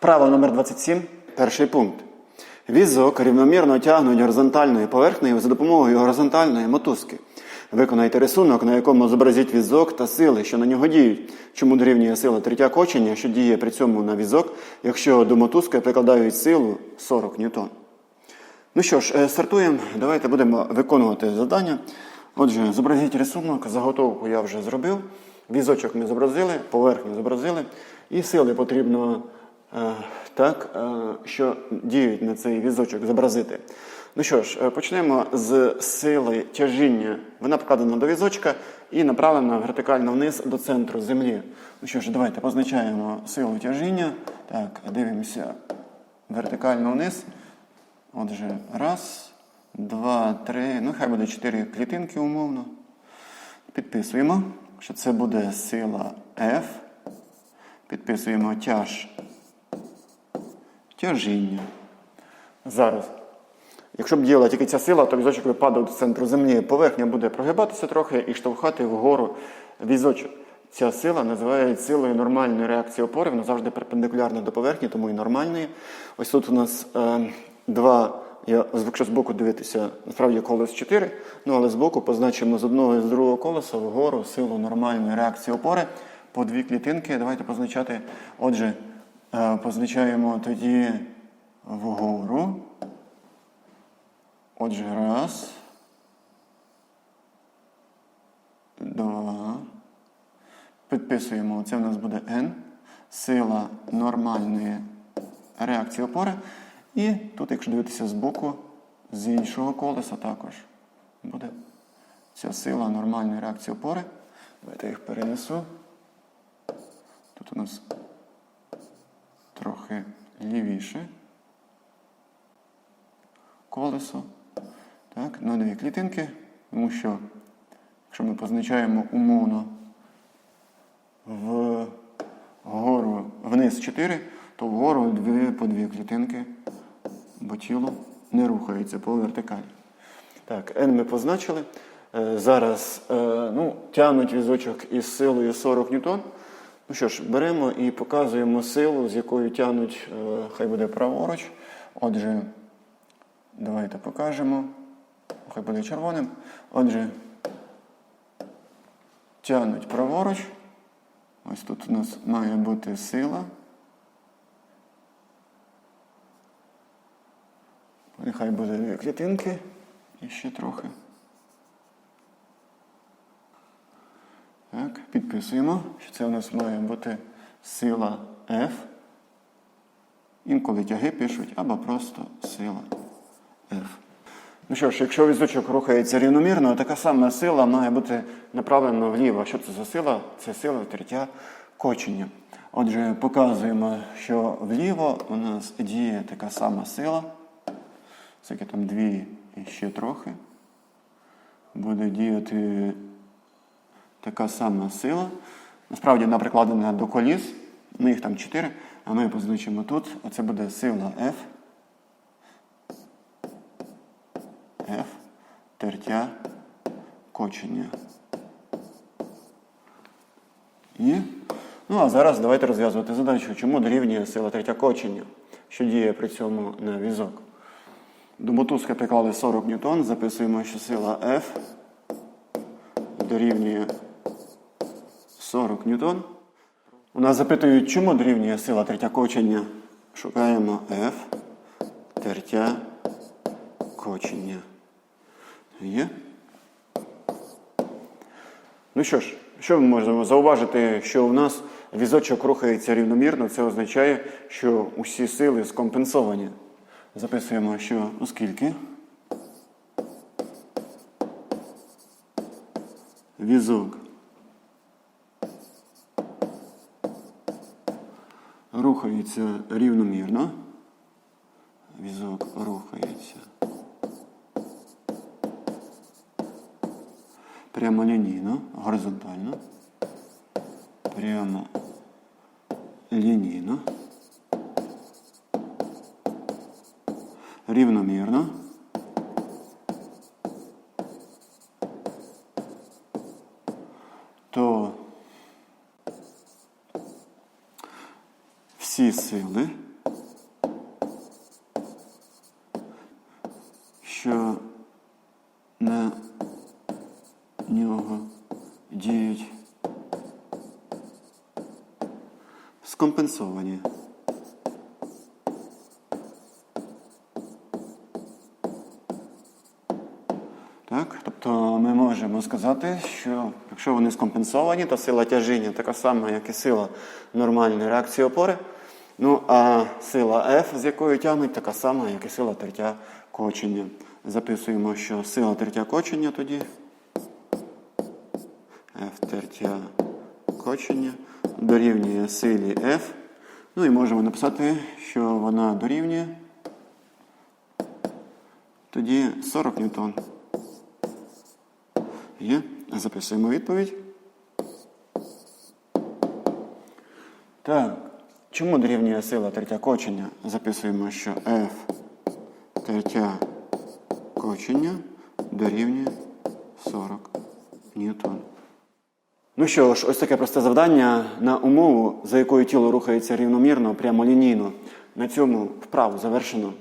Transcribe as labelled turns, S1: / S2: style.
S1: Вправо номер 27. Перший пункт. Візок рівномірно тягнуть горизонтальною поверхнею за допомогою горизонтальної мотузки. Виконайте рисунок, на якому зобразіть візок та сили, що на нього діють. Чому дорівнює сила третя кочення, що діє при цьому на візок, якщо до мотузки прикладають силу 40 ньютон. Ну що ж, е, стартуємо. Давайте будемо виконувати завдання. Отже, зобразіть рисунок, заготовку я вже зробив. Візочок ми зобразили, поверхню зобразили. І сили потрібно так, е, що діють на цей візочок зобразити. Ну що ж, е, почнемо з сили тяжіння. Вона покладена до візочка і направлена вертикально вниз до центру землі. Ну що ж, давайте позначаємо силу тяжіння. Так, дивимося вертикально вниз. Отже, раз, два, три, ну хай буде чотири клітинки умовно. Підписуємо, що це буде сила F. Підписуємо тяж тяжіння. Зараз. Якщо б діяла тільки ця сила, то візочок би падав до центру землі. Поверхня буде прогибатися трохи і штовхати вгору візочок. Ця сила називають силою нормальної реакції опори, вона завжди перпендикулярна до поверхні, тому і нормальної. Ось тут у нас е, два, я, якщо з боку дивитися, насправді колес 4, ну але з боку позначимо з одного і з другого колеса вгору силу нормальної реакції опори по дві клітинки. Давайте позначати. Отже, позначаємо тоді вгору. Отже, раз. Два. Підписуємо. Це у нас буде N. Сила нормальної реакції опори. І тут, якщо дивитися з боку, з іншого колеса також буде ця сила нормальної реакції опори. Давайте їх перенесу. Тут у нас трохи лівіше колесо. Так, на дві клітинки, тому що, якщо ми позначаємо умовно вгору вниз 4, то вгору дві по дві клітинки, бо тіло не рухається по вертикалі. Так, N ми позначили. Е, Зараз е, ну, тягнуть візочок із силою 40 ньютон. Ну що ж, беремо і показуємо силу, з якою тягнуть, е, хай буде праворуч. Отже, давайте покажемо. Хай буде червоним. Отже, тягнуть праворуч. Ось тут у нас має бути сила. Нехай буде дві клітинки. І ще трохи. Так, підписуємо, що це у нас має бути сила F. Інколи тяги пишуть, або просто сила F. Ну що ж, якщо візочок рухається рівномірно, така сама сила має бути направлена вліво. Що це за сила? Це сила третя кочення. Отже, показуємо, що вліво у нас діє така сама сила. Скільки там дві і ще трохи. Буде діяти така сама сила. Насправді вона прикладена до коліс. Ну, їх там чотири, а ми позначимо тут. Оце буде сила F. F, тертя, кочення. І. Ну, а зараз давайте розв'язувати задачу, чому дорівнює сила третя кочення, що діє при цьому на візок. До мотузки приклали 40 ньютон, записуємо, що сила F дорівнює 40 ньютон. У нас запитують, чому дорівнює сила третя кочення. Шукаємо F, тертя, кочення. Є? Ну що ж, що ми можемо зауважити, що у нас візочок рухається рівномірно, це означає, що усі сили скомпенсовані. Записуємо, що оскільки візок рухається рівномірно, візок рухається. Прямолінійно, горизонтально, прямо лінійно, рівномірно. ці сили, що на нього діють, скомпенсовані. Так? Тобто ми можемо сказати, що якщо вони скомпенсовані, то сила тяжіння така сама, як і сила нормальної реакції опори. Ну а сила F, з якою тягнуть, така сама, як і сила тертя кочення. Записуємо, що сила тертя кочення тоді F тертя кочення дорівнює силі F. Ну і можемо написати, що вона дорівнює тоді 40 ньютон. Є. Записуємо відповідь. Так. Чому дорівнює сила третя кочення? Записуємо, що F третя кочення дорівнює 40 ньютон. Ну що ж, ось таке просте завдання на умову, за якою тіло рухається рівномірно, прямолінійно. На цьому вправу завершено.